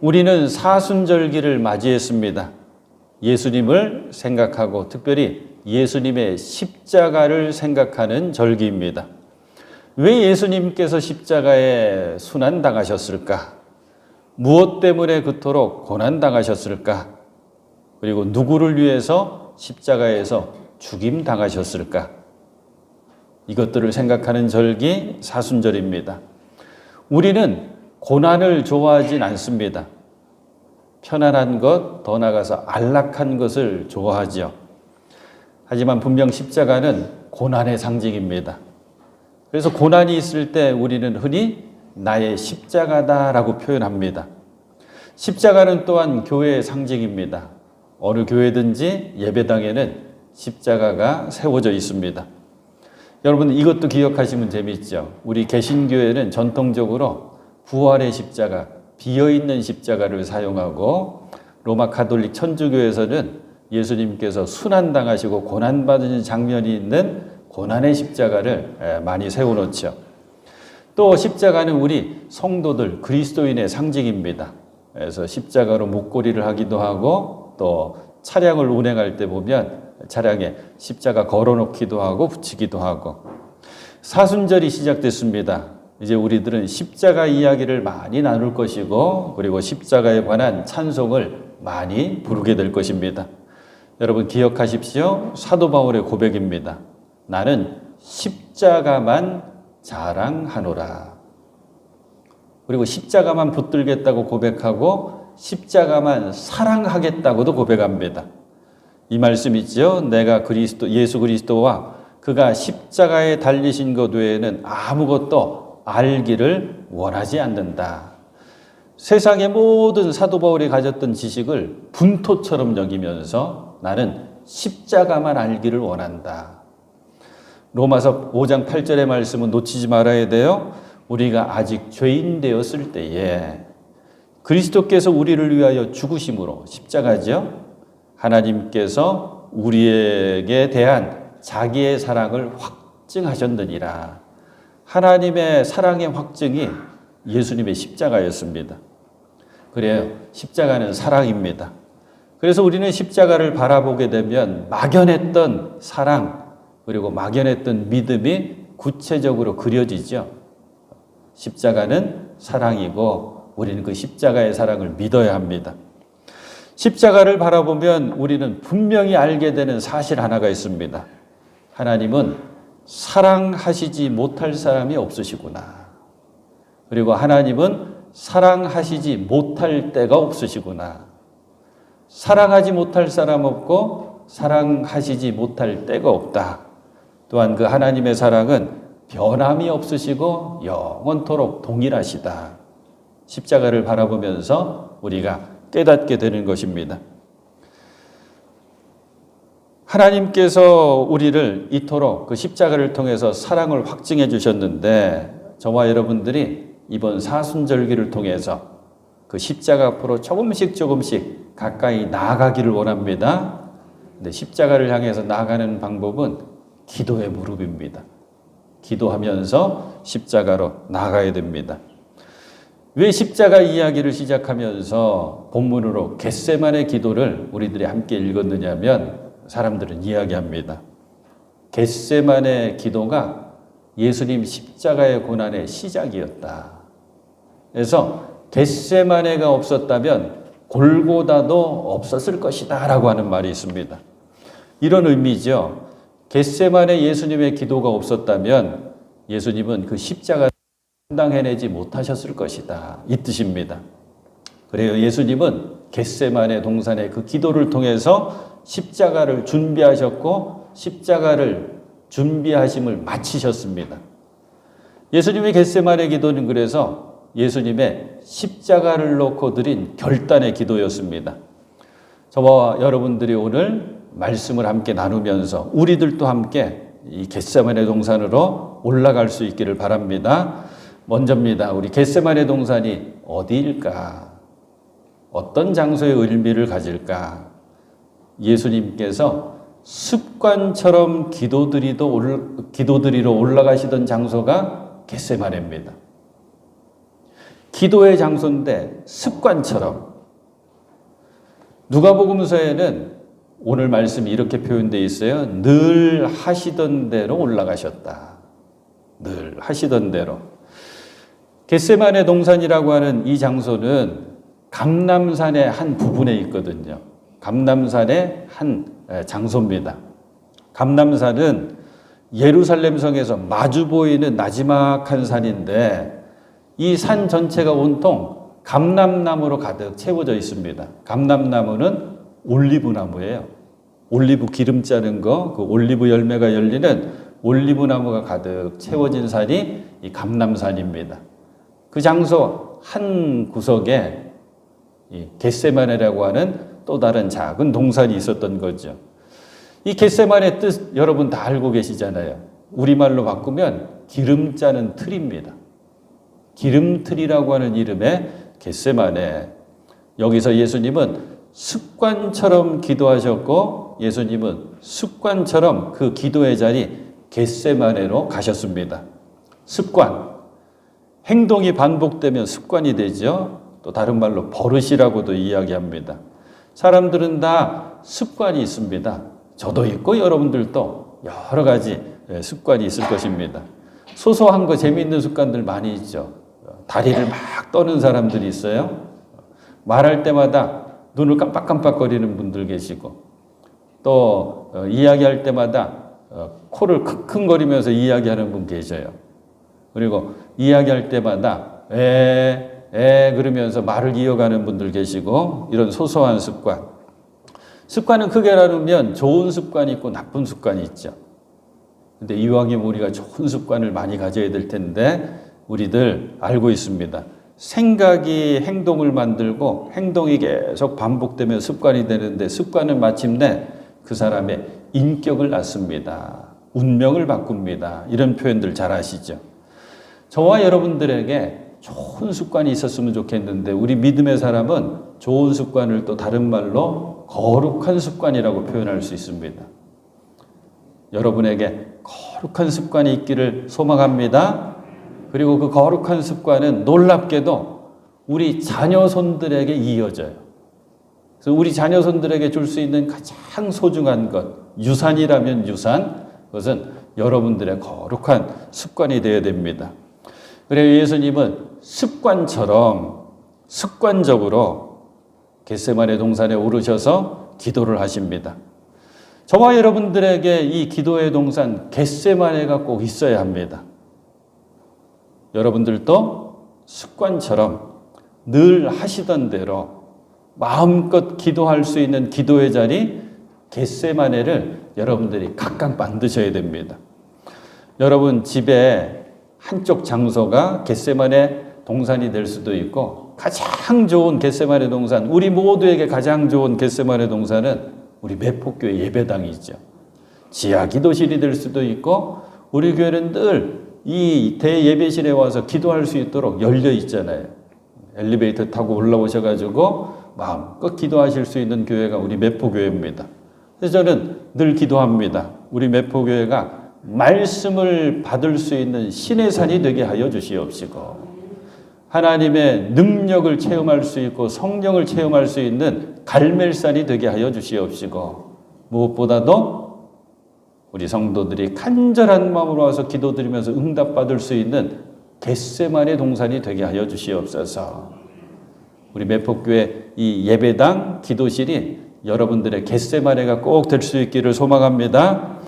우리는 사순절기를 맞이했습니다. 예수님을 생각하고 특별히 예수님의 십자가를 생각하는 절기입니다. 왜 예수님께서 십자가에 순환당하셨을까? 무엇 때문에 그토록 고난당하셨을까? 그리고 누구를 위해서 십자가에서 죽임당하셨을까? 이것들을 생각하는 절기 사순절입니다. 우리는 고난을 좋아하진 않습니다. 편안한 것, 더 나아가서 안락한 것을 좋아하지요. 하지만 분명 십자가는 고난의 상징입니다. 그래서 고난이 있을 때 우리는 흔히 나의 십자가다라고 표현합니다. 십자가는 또한 교회의 상징입니다. 어느 교회든지 예배당에는 십자가가 세워져 있습니다. 여러분 이것도 기억하시면 재미있죠. 우리 개신교회는 전통적으로 부활의 십자가, 비어 있는 십자가를 사용하고 로마 카톨릭 천주교에서는 예수님께서 순환 당하시고 고난 받으신 장면이 있는 고난의 십자가를 많이 세워 놓죠. 또 십자가는 우리 성도들 그리스도인의 상징입니다. 그래서 십자가로 목걸이를 하기도 하고 또 차량을 운행할 때 보면 차량에 십자가 걸어 놓기도 하고 붙이기도 하고 사순절이 시작됐습니다. 이제 우리들은 십자가 이야기를 많이 나눌 것이고 그리고 십자가에 관한 찬송을 많이 부르게 될 것입니다. 여러분 기억하십시오. 사도 바울의 고백입니다. 나는 십자가만 자랑하노라. 그리고 십자가만 붙들겠다고 고백하고 십자가만 사랑하겠다고도 고백합니다. 이 말씀 있죠? 내가 그리스도 예수 그리스도와 그가 십자가에 달리신 것 외에는 아무것도 알기를 원하지 않는다. 세상의 모든 사도 바울이 가졌던 지식을 분토처럼 여기면서 나는 십자가만 알기를 원한다. 로마서 5장 8절의 말씀은 놓치지 말아야 돼요. 우리가 아직 죄인 되었을 때에 그리스도께서 우리를 위하여 죽으심으로 십자가죠. 하나님께서 우리에게 대한 자기의 사랑을 확증하셨느니라. 하나님의 사랑의 확증이 예수님의 십자가였습니다. 그래요. 십자가는 사랑입니다. 그래서 우리는 십자가를 바라보게 되면 막연했던 사랑, 그리고 막연했던 믿음이 구체적으로 그려지죠. 십자가는 사랑이고 우리는 그 십자가의 사랑을 믿어야 합니다. 십자가를 바라보면 우리는 분명히 알게 되는 사실 하나가 있습니다. 하나님은 사랑하시지 못할 사람이 없으시구나. 그리고 하나님은 사랑하시지 못할 때가 없으시구나. 사랑하지 못할 사람 없고 사랑하시지 못할 때가 없다. 또한 그 하나님의 사랑은 변함이 없으시고 영원토록 동일하시다. 십자가를 바라보면서 우리가 깨닫게 되는 것입니다. 하나님께서 우리를 이토록 그 십자가를 통해서 사랑을 확증해 주셨는데 저와 여러분들이 이번 사순절기를 통해서 그 십자가 앞으로 조금씩 조금씩 가까이 나아가기를 원합니다. 근데 십자가를 향해서 나아가는 방법은 기도의 무릎입니다. 기도하면서 십자가로 나아가야 됩니다. 왜 십자가 이야기를 시작하면서 본문으로 겟세만의 기도를 우리들이 함께 읽었느냐면 사람들은 이야기합니다. 겟세만의 기도가 예수님 십자가의 고난의 시작이었다. 그래서 겟세만의가 없었다면 골고다도 없었을 것이다 라고 하는 말이 있습니다. 이런 의미죠. 겟세만의 예수님의 기도가 없었다면 예수님은 그 십자가 감당해내지 못하셨을 것이다. 이 뜻입니다. 그래요. 예수님은 겟세만의 동산의 그 기도를 통해서 십자가를 준비하셨고 십자가를 준비하심을 마치셨습니다. 예수님의 겟세만의 기도는 그래서 예수님의 십자가를 놓고 드린 결단의 기도였습니다. 저와 여러분들이 오늘 말씀을 함께 나누면서 우리들도 함께 이 겟세만의 동산으로 올라갈 수 있기를 바랍니다. 먼저입니다. 우리 겟세만의 동산이 어디일까? 어떤 장소의 의미를 가질까? 예수님께서 습관처럼 기도드리도 기도드리러 올라가시던 장소가 겟세마네입니다. 기도의 장소인데 습관처럼 누가복음서에는 오늘 말씀이 이렇게 표현되어 있어요. 늘 하시던 대로 올라가셨다. 늘 하시던 대로. 겟세만의 동산이라고 하는 이 장소는 감남산의 한 부분에 있거든요. 감남산의 한 장소입니다. 감남산은 예루살렘 성에서 마주 보이는 나지막한 산인데 이 산 전체가 온통 감람나무로 가득 채워져 있습니다. 감람나무는 올리브 나무예요. 올리브 기름 자른 거, 그 올리브 열매가 열리는 올리브 나무가 가득 채워진 산이 이 감람산입니다. 그 장소 한 구석에 이 겟세마네라고 하는 또 다른 작은 동산이 있었던 거죠. 이 겟세만의 뜻 여러분 다 알고 계시잖아요. 우리말로 바꾸면 기름 짜는 틀입니다. 기름틀이라고 하는 이름의 겟세만에 여기서 예수님은 습관처럼 기도하셨고 예수님은 습관처럼 그 기도의 자리 겟세마네로 가셨습니다. 습관. 행동이 반복되면 습관이 되죠. 또 다른 말로 버릇이라고도 이야기합니다. 사람들은 다 습관이 있습니다. 저도 있고 여러분들도 여러 가지 예, 습관이 있을 것입니다. 소소한 거 재미있는 습관들 많이 있죠. 다리를 막 떠는 사람들이 있어요. 말할 때마다 눈을 깜빡깜빡거리는 분들 계시고 또 어, 이야기할 때마다 어, 코를 킁킁거리면서 이야기하는 분 계셔요. 그리고 이야기할 때마다 에, 에 그러면서 말을 이어가는 분들 계시고 이런 소소한 습관. 습관은 크게 나누면 좋은 습관이 있고 나쁜 습관이 있죠. 근데 이왕이면 우리가 좋은 습관을 많이 가져야 될 텐데 우리들 알고 있습니다. 생각이 행동을 만들고 행동이 계속 반복되면 습관이 되는데 습관은 마침내 그 사람의 인격을 낳습니다. 운명을 바꿉니다. 이런 표현들 잘 아시죠? 저와 여러분들에게 좋은 습관이 있었으면 좋겠는데 우리 믿음의 사람은 좋은 습관을 또 다른 말로 거룩한 습관이라고 표현할 수 있습니다. 여러분에게 거룩한 습관이 있기를 소망합니다. 그리고 그 거룩한 습관은 놀랍게도 우리 자녀손들에게 이어져요. 그래서 우리 자녀손들에게 줄 수 있는 가장 소중한 것, 유산이라면 유산, 그것은 여러분들의 거룩한 습관이 되어야 됩니다. 그래서 예수님은 습관처럼 습관적으로 겟세마네 동산에 오르셔서 기도를 하십니다. 저와 여러분들에게 이 기도의 동산 겟세마네가 꼭 있어야 합니다. 여러분들도 습관처럼 늘 하시던 대로 마음껏 기도할 수 있는 기도의 자리 겟세마네를 여러분들이 각각 만드셔야 됩니다. 여러분 집에 한쪽 장소가 겟세마네 동산이 될 수도 있고 가장 좋은 겟세마네 동산 우리 모두에게 가장 좋은 겟세마네 동산은 우리 매폭교회 예배당이죠. 지하 기도실이 될 수도 있고 우리 교회는 늘 이 대예배실에 와서 기도할 수 있도록 열려 있잖아요. 엘리베이터 타고 올라오셔가지고 마음껏 기도하실 수 있는 교회가 우리 매포교회입니다. 그래서 저는 늘 기도합니다. 우리 매포교회가 말씀을 받을 수 있는 신의 산이 되게 하여 주시옵시고 하나님의 능력을 체험할 수 있고 성령을 체험할 수 있는 갈멜산이 되게 하여 주시옵시고 무엇보다도 우리 성도들이 간절한 마음으로 와서 기도드리면서 응답받을 수 있는 겟세만의 동산이 되게 하여 주시옵소서. 우리 매폭교회 이 예배당 기도실이 여러분들의 겟세마네가 꼭 될 수 있기를 소망합니다.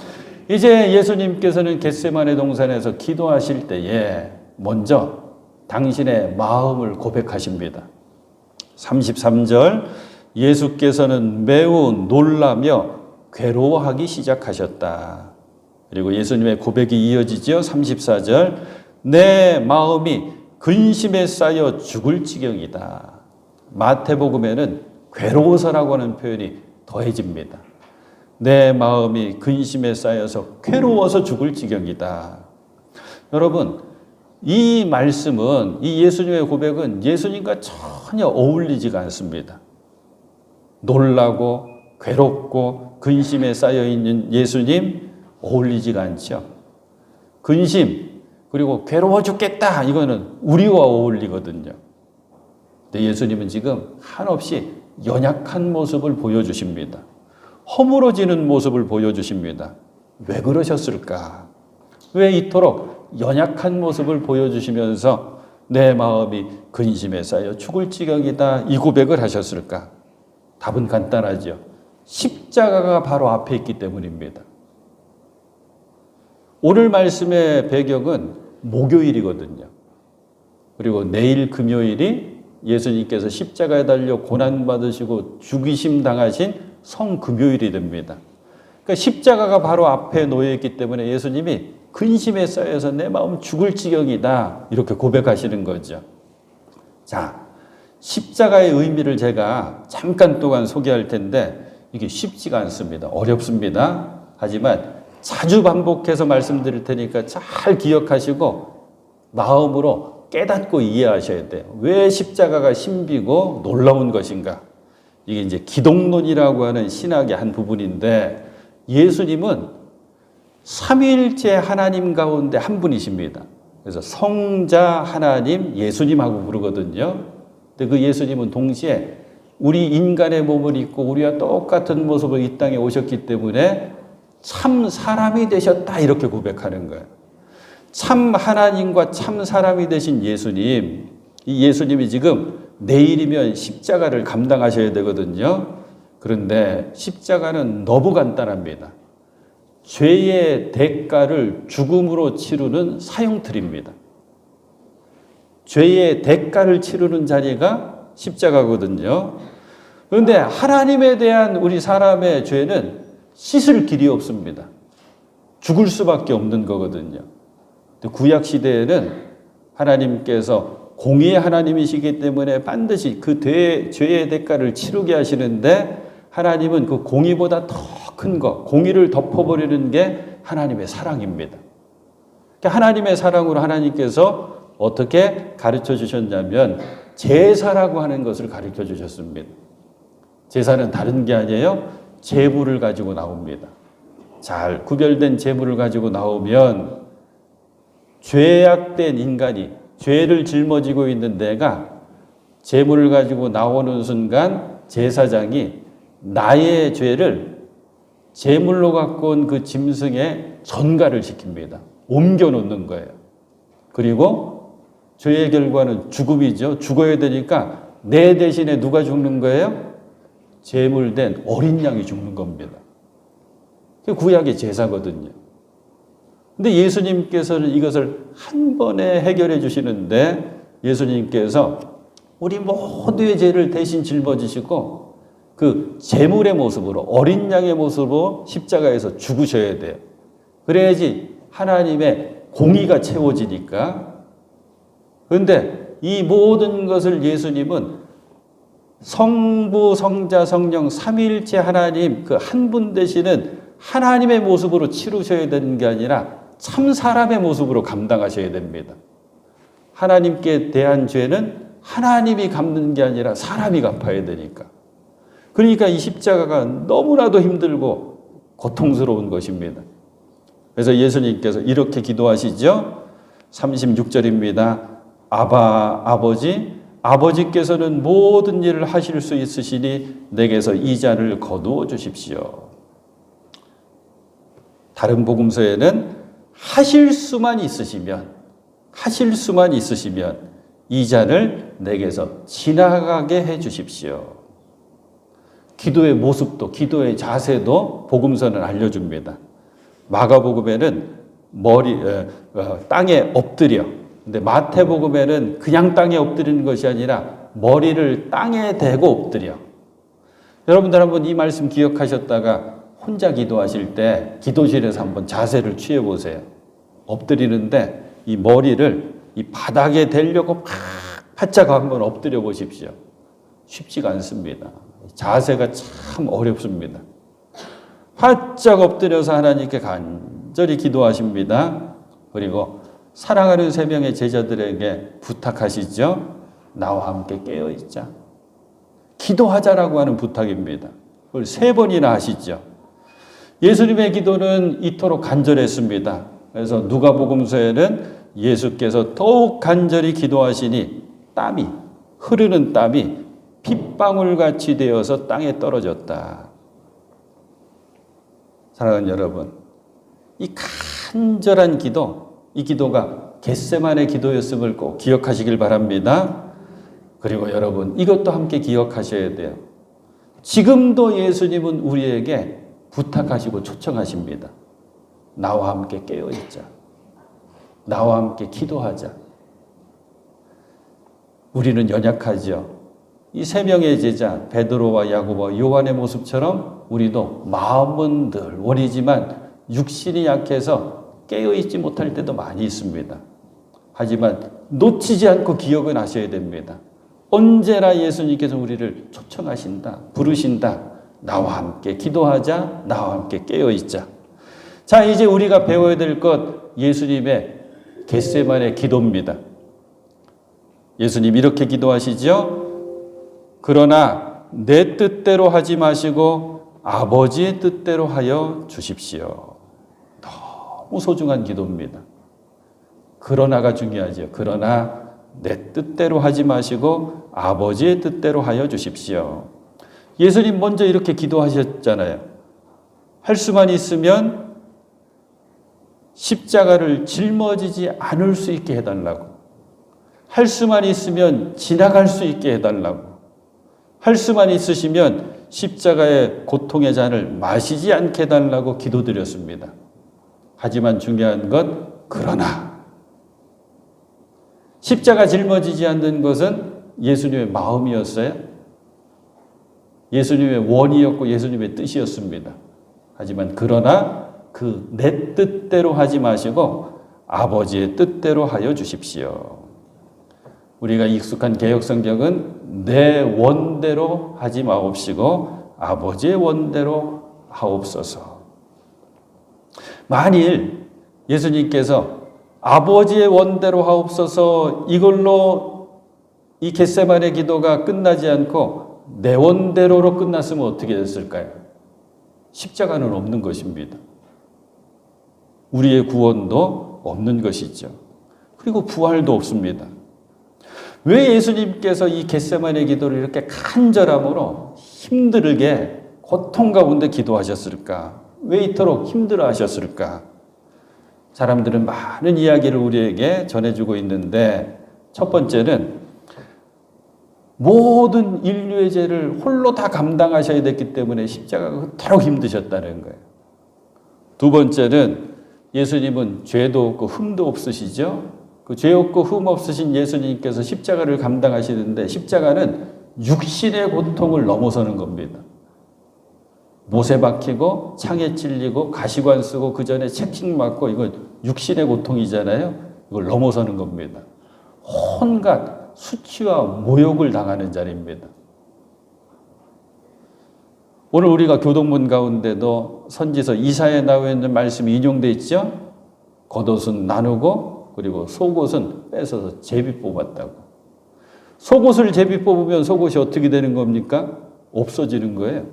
이제 예수님께서는 겟세마네 동산에서 기도하실 때에 먼저 당신의 마음을 고백하십니다. 33절 예수께서는 매우 놀라며 괴로워하기 시작하셨다. 그리고 예수님의 고백이 이어지죠. 34절 내 마음이 근심에 쌓여 죽을 지경이다. 마태복음에는 괴로워서라고 하는 표현이 더해집니다. 내 마음이 근심에 쌓여서 괴로워서 죽을 지경이다. 여러분, 이 말씀은, 이 예수님의 고백은 예수님과 전혀 어울리지가 않습니다. 놀라고, 괴롭고, 근심에 쌓여 있는 예수님 어울리지가 않죠. 근심, 그리고 괴로워 죽겠다. 이거는 우리와 어울리거든요. 근데 예수님은 지금 한없이 연약한 모습을 보여주십니다. 허물어지는 모습을 보여주십니다. 왜 그러셨을까? 왜 이토록 연약한 모습을 보여주시면서 내 마음이 근심에 쌓여 죽을 지경이다 이 고백을 하셨을까? 답은 간단하죠. 십자가가 바로 앞에 있기 때문입니다. 오늘 말씀의 배경은 목요일이거든요. 그리고 내일 금요일이 예수님께서 십자가에 달려 고난받으시고 죽이심 당하신 성금요일이 됩니다. 그러니까 십자가가 바로 앞에 놓여 있기 때문에 예수님이 근심에 쌓여서 내 마음 죽을 지경이다. 이렇게 고백하시는 거죠. 자, 십자가의 의미를 제가 잠깐 동안 소개할 텐데 이게 쉽지가 않습니다. 어렵습니다. 하지만 자주 반복해서 말씀드릴 테니까 잘 기억하시고 마음으로 깨닫고 이해하셔야 돼요. 왜 십자가가 신비고 놀라운 것인가? 이게 이제 기독론이라고 하는 신학의 한 부분인데 예수님은 삼위일체 하나님 가운데 한 분이십니다. 그래서 성자 하나님 예수님하고 부르거든요. 근데 그 예수님은 동시에 우리 인간의 몸을 입고 우리와 똑같은 모습으로 이 땅에 오셨기 때문에 참 사람이 되셨다 이렇게 고백하는 거예요. 참 하나님과 참 사람이 되신 예수님, 이 예수님이 지금 내일이면 십자가를 감당하셔야 되거든요. 그런데 십자가는 너무 간단합니다. 죄의 대가를 죽음으로 치르는 사형틀입니다. 죄의 대가를 치르는 자리가 십자가거든요. 그런데 하나님에 대한 우리 사람의 죄는 씻을 길이 없습니다. 죽을 수밖에 없는 거거든요. 구약 시대에는 하나님께서 공의의 하나님이시기 때문에 반드시 그 죄의 대가를 치르게 하시는데 하나님은 그 공의보다 더 큰 것, 공의를 덮어버리는 게 하나님의 사랑입니다. 그러니까 하나님의 사랑으로 하나님께서 어떻게 가르쳐 주셨냐면 제사라고 하는 것을 가르쳐 주셨습니다. 제사는 다른 게 아니에요. 제물을 가지고 나옵니다. 잘 구별된 제물을 가지고 나오면 죄악된 인간이 죄를 짊어지고 있는 내가 제물을 가지고 나오는 순간 제사장이 나의 죄를 제물로 갖고 온 그 짐승에 전가를 시킵니다. 옮겨 놓는 거예요. 그리고 죄의 결과는 죽음이죠. 죽어야 되니까 내 대신에 누가 죽는 거예요? 제물된 어린 양이 죽는 겁니다. 그 구약의 제사거든요. 근데 예수님께서는 이것을 한 번에 해결해 주시는데 예수님께서 우리 모두의 죄를 대신 짊어지시고 그 제물의 모습으로 어린 양의 모습으로 십자가에서 죽으셔야 돼요. 그래야지 하나님의 공의가 채워지니까. 그런데 이 모든 것을 예수님은 성부, 성자, 성령, 삼위일체 하나님 그 한 분 되시는 하나님의 모습으로 치르셔야 되는 게 아니라 참 사람의 모습으로 감당하셔야 됩니다. 하나님께 대한 죄는 하나님이 갚는 게 아니라 사람이 갚아야 되니까. 그러니까 이 십자가가 너무나도 힘들고 고통스러운 것입니다. 그래서 예수님께서 이렇게 기도하시죠. 36절입니다. 아바 아버지 아버지께서는 모든 일을 하실 수 있으시니 내게서 이 잔을 거두어 주십시오. 다른 복음서에는 하실 수만 있으시면 하실 수만 있으시면 이 잔을 내게서 지나가게 해 주십시오. 기도의 모습도 기도의 자세도 복음서는 알려줍니다. 마가복음에는 머리 어, 땅에 엎드려. 근데 마태복음에는 그냥 땅에 엎드리는 것이 아니라 머리를 땅에 대고 엎드려. 여러분들 한번 이 말씀 기억하셨다가 혼자 기도하실 때 기도실에서 한번 자세를 취해 보세요. 엎드리는데 이 머리를 이 바닥에 대려고 팍 바짝 한번 엎드려 보십시오. 쉽지가 않습니다. 자세가 참 어렵습니다. 활짝 엎드려서 하나님께 간절히 기도하십니다. 그리고 사랑하는 세 명의 제자들에게 부탁하시죠. 나와 함께 깨어 있자. 기도하자라고 하는 부탁입니다. 그걸 세 번이나 하시죠. 예수님의 기도는 이토록 간절했습니다. 그래서 누가복음서에는 예수께서 더욱 간절히 기도하시니 땀이 흐르는 땀이 핏방울 같이 되어서 땅에 떨어졌다. 사랑하는 여러분, 이 간절한 기도, 이 기도가 겟세만의 기도였음을 꼭 기억하시길 바랍니다. 그리고 여러분, 이것도 함께 기억하셔야 돼요. 지금도 예수님은 우리에게 부탁하시고 초청하십니다. 나와 함께 깨어 있자. 나와 함께 기도하자. 우리는 연약하죠. 이세 명의 제자 베드로와 야고보, 요한의 모습처럼 우리도 마음은 늘 원이지만 육신이 약해서 깨어 있지 못할 때도 많이 있습니다. 하지만 놓치지 않고 기억은 하셔야 됩니다. 언제나 예수님께서 우리를 초청하신다, 부르신다. 나와 함께 기도하자, 나와 함께 깨어 있자. 자, 이제 우리가 배워야 될 것 예수님의 겟세만의 기도입니다. 예수님 이렇게 기도하시죠? 그러나 내 뜻대로 하지 마시고 아버지의 뜻대로 하여 주십시오. 너무 소중한 기도입니다. 그러나가 중요하죠. 그러나 내 뜻대로 하지 마시고 아버지의 뜻대로 하여 주십시오. 예수님 먼저 이렇게 기도하셨잖아요. 할 수만 있으면 십자가를 짊어지지 않을 수 있게 해달라고. 할 수만 있으면 지나갈 수 있게 해달라고. 할 수만 있으시면 십자가의 고통의 잔을 마시지 않게 해달라고 기도드렸습니다. 하지만 중요한 건 그러나 십자가 짊어지지 않는 것은 예수님의 마음이었어요. 예수님의 원이었고 예수님의 뜻이었습니다. 하지만 그러나 그 내 뜻대로 하지 마시고 아버지의 뜻대로 하여 주십시오. 우리가 익숙한 개혁 성경은 내 원대로 하지 마옵시고 아버지의 원대로 하옵소서. 만일 예수님께서 아버지의 원대로 하옵소서 이걸로 이 겟세만의 기도가 끝나지 않고 내 원대로로 끝났으면 어떻게 됐을까요? 십자가는 없는 것입니다. 우리의 구원도 없는 것이죠. 그리고 부활도 없습니다. 왜 예수님께서 이 겟세만의 기도를 이렇게 간절함으로 힘들게 고통 가운데 기도하셨을까? 왜 이토록 힘들어 하셨을까? 사람들은 많은 이야기를 우리에게 전해주고 있는데 첫 번째는 모든 인류의 죄를 홀로 다 감당하셔야 됐기 때문에 십자가가 그토록 힘드셨다는 거예요. 두 번째는 예수님은 죄도 없고 흠도 없으시죠? 그 죄 없고 흠 없으신 예수님께서 십자가를 감당하시는데 십자가는 육신의 고통을 넘어서는 겁니다. 못에 박히고 창에 찔리고 가시관 쓰고 그 전에 채찍 맞고 이건 육신의 고통이잖아요. 이걸 넘어서는 겁니다. 온갖 수치와 모욕을 당하는 자리입니다. 오늘 우리가 교동문 가운데도 선지서 이사에 나와 있는 말씀이 인용돼 있죠. 겉옷은 나누고 그리고 속옷은 뺏어서 제비 뽑았다고. 속옷을 제비 뽑으면 속옷이 어떻게 되는 겁니까? 없어지는 거예요.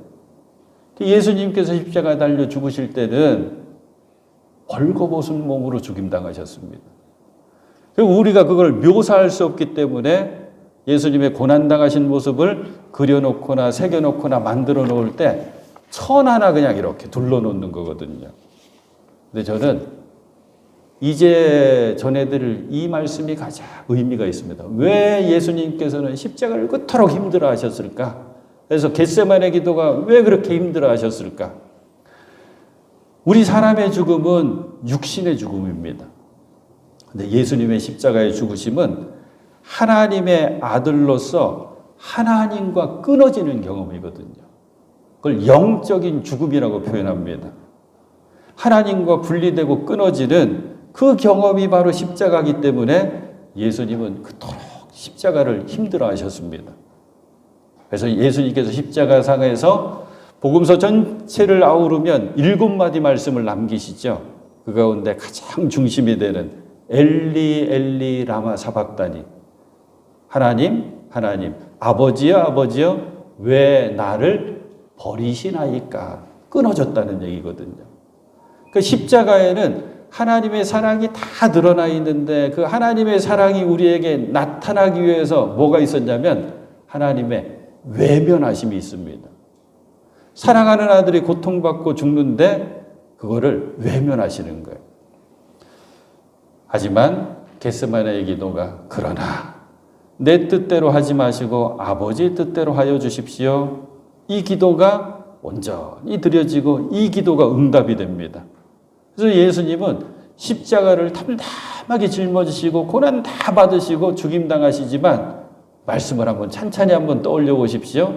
예수님께서 십자가 달려 죽으실 때는 벌거벗은 몸으로 죽임당하셨습니다. 우리가 그걸 묘사할 수 없기 때문에 예수님의 고난당하신 모습을 그려놓거나 새겨놓거나 만들어 놓을 때 천 하나 그냥 이렇게 둘러놓는 거거든요. 근데 저는 이제 전해드릴 이 말씀이 가장 의미가 있습니다. 왜 예수님께서는 십자가를 그토록 힘들어 하셨을까? 그래서 겟세만의 기도가 왜 그렇게 힘들어 하셨을까? 우리 사람의 죽음은 육신의 죽음입니다. 근데 예수님의 십자가의 죽으심은 하나님의 아들로서 하나님과 끊어지는 경험이거든요. 그걸 영적인 죽음이라고 표현합니다. 하나님과 분리되고 끊어지는 그 경험이 바로 십자가이기 때문에 예수님은 그토록 십자가를 힘들어 하셨습니다. 그래서 예수님께서 십자가상에서 복음서 전체를 아우르면 일곱 마디 말씀을 남기시죠. 그 가운데 가장 중심이 되는 엘리 엘리 라마 사박다니 하나님 하나님 아버지여 아버지여 왜 나를 버리시나이까 끊어졌다는 얘기거든요. 그 십자가에는 하나님의 사랑이 다 드러나 있는데 그 하나님의 사랑이 우리에게 나타나기 위해서 뭐가 있었냐면 하나님의 외면하심이 있습니다. 사랑하는 아들이 고통받고 죽는데 그거를 외면하시는 거예요. 하지만 겟세마네의 기도가 그러나 내 뜻대로 하지 마시고 아버지 뜻대로 하여 주십시오. 이 기도가 온전히 드려지고 이 기도가 응답이 됩니다. 그래서 예수님은 십자가를 담담하게 짊어지시고 고난 다 받으시고 죽임 당하시지만 말씀을 한번 찬찬히 한번 떠올려 보십시오.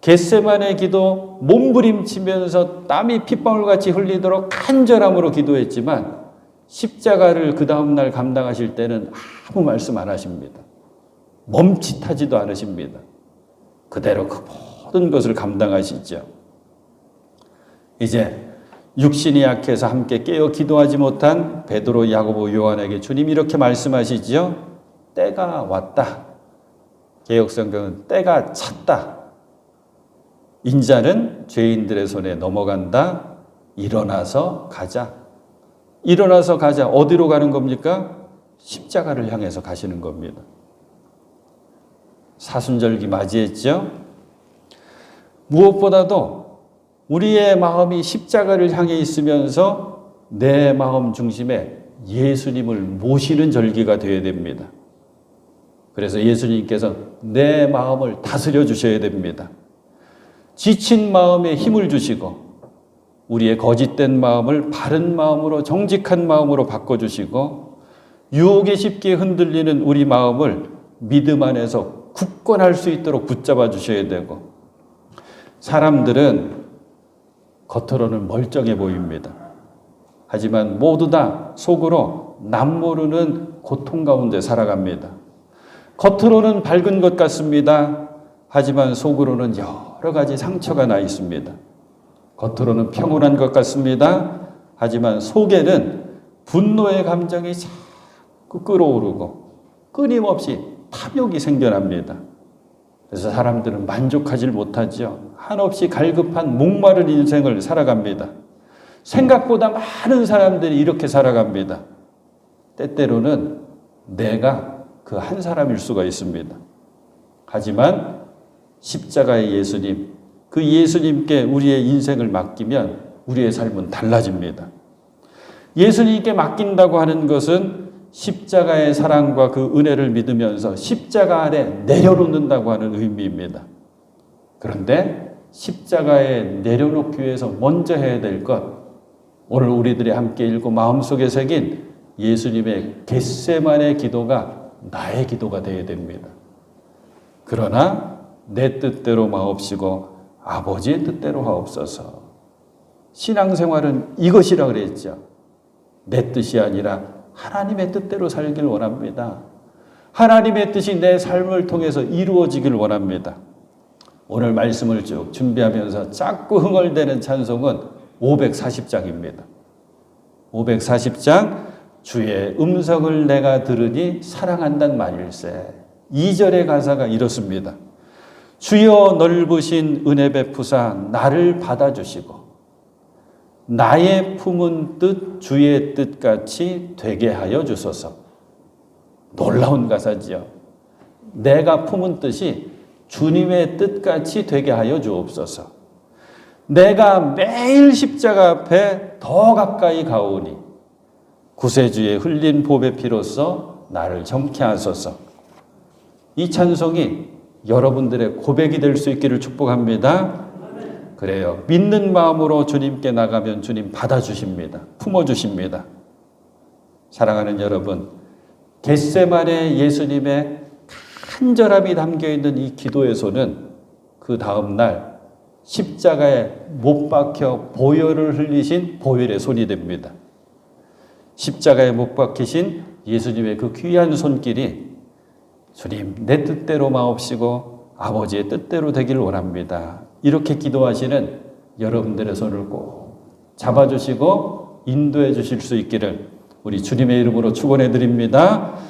겟세만의 기도 몸부림치면서 땀이 핏방울같이 흘리도록 간절함으로 기도했지만 십자가를 그 다음날 감당하실 때는 아무 말씀 안 하십니다. 멈칫하지도 않으십니다. 그대로 그 모든 것을 감당하시죠. 이제 육신이 약해서 함께 깨어 기도하지 못한 베드로, 야고보, 요한에게 주님 이렇게 말씀하시지요. 때가 왔다. 개혁성경은 때가 찼다. 인자는 죄인들의 손에 넘어간다. 일어나서 가자. 일어나서 가자. 어디로 가는 겁니까? 십자가를 향해서 가시는 겁니다. 사순절기 맞이했죠? 무엇보다도 우리의 마음이 십자가를 향해 있으면서 내 마음 중심에 예수님을 모시는 절기가 되어야 됩니다. 그래서 예수님께서 내 마음을 다스려 주셔야 됩니다. 지친 마음에 힘을 주시고 우리의 거짓된 마음을 바른 마음으로 정직한 마음으로 바꿔주시고 유혹에 쉽게 흔들리는 우리 마음을 믿음 안에서 굳건할 수 있도록 붙잡아 주셔야 되고 사람들은 겉으로는 멀쩡해 보입니다. 하지만 모두 다 속으로 남 모르는 고통 가운데 살아갑니다. 겉으로는 밝은 것 같습니다. 하지만 속으로는 여러 가지 상처가 나 있습니다. 겉으로는 평온한 것 같습니다. 하지만 속에는 분노의 감정이 자꾸 끌어오르고 끊임없이 탐욕이 생겨납니다. 그래서 사람들은 만족하지 못하죠. 한없이 갈급한 목마른 인생을 살아갑니다. 생각보다 많은 사람들이 이렇게 살아갑니다. 때때로는 내가 그 한 사람일 수가 있습니다. 하지만 십자가의 예수님, 그 예수님께 우리의 인생을 맡기면 우리의 삶은 달라집니다. 예수님께 맡긴다고 하는 것은 십자가의 사랑과 그 은혜를 믿으면서 십자가 아래 내려놓는다고 하는 의미입니다. 그런데 십자가에 내려놓기 위해서 먼저 해야 될 것, 오늘 우리들이 함께 읽고 마음속에 새긴 예수님의 겟세만의 기도가 나의 기도가 되어야 됩니다. 그러나 내 뜻대로 마옵시고 아버지의 뜻대로 하옵소서. 신앙생활은 이것이라 그랬죠. 내 뜻이 아니라 하나님의 뜻대로 살길 원합니다. 하나님의 뜻이 내 삶을 통해서 이루어지길 원합니다. 오늘 말씀을 쭉 준비하면서 자꾸 흥얼대는 찬송은 540장입니다. 540장 주의 음성을 내가 들으니 사랑한단 말일세. 2절의 가사가 이렇습니다. 주여 넓으신 은혜 베푸사 나를 받아주시고 나의 품은 뜻 주의 뜻같이 되게 하여 주소서. 놀라운 가사지요. 내가 품은 뜻이 주님의 뜻같이 되게 하여 주옵소서. 내가 매일 십자가 앞에 더 가까이 가오니 구세주의 흘린 보배 피로써 나를 정케 하소서. 이 찬송이 여러분들의 고백이 될 수 있기를 축복합니다. 그래요. 믿는 마음으로 주님께 나가면 주님 받아주십니다. 품어주십니다. 사랑하는 여러분, 겟세만의 예수님의 간절함이 담겨 있는 이 기도에서는 그 다음 날 십자가에 못 박혀 보혈을 흘리신 보혈의 손이 됩니다. 십자가에 못 박히신 예수님의 그 귀한 손길이 주님 내 뜻대로 마옵시고 아버지의 뜻대로 되길 원합니다. 이렇게 기도하시는 여러분들의 손을 꼭 잡아주시고 인도해 주실 수 있기를 우리 주님의 이름으로 축원해 드립니다.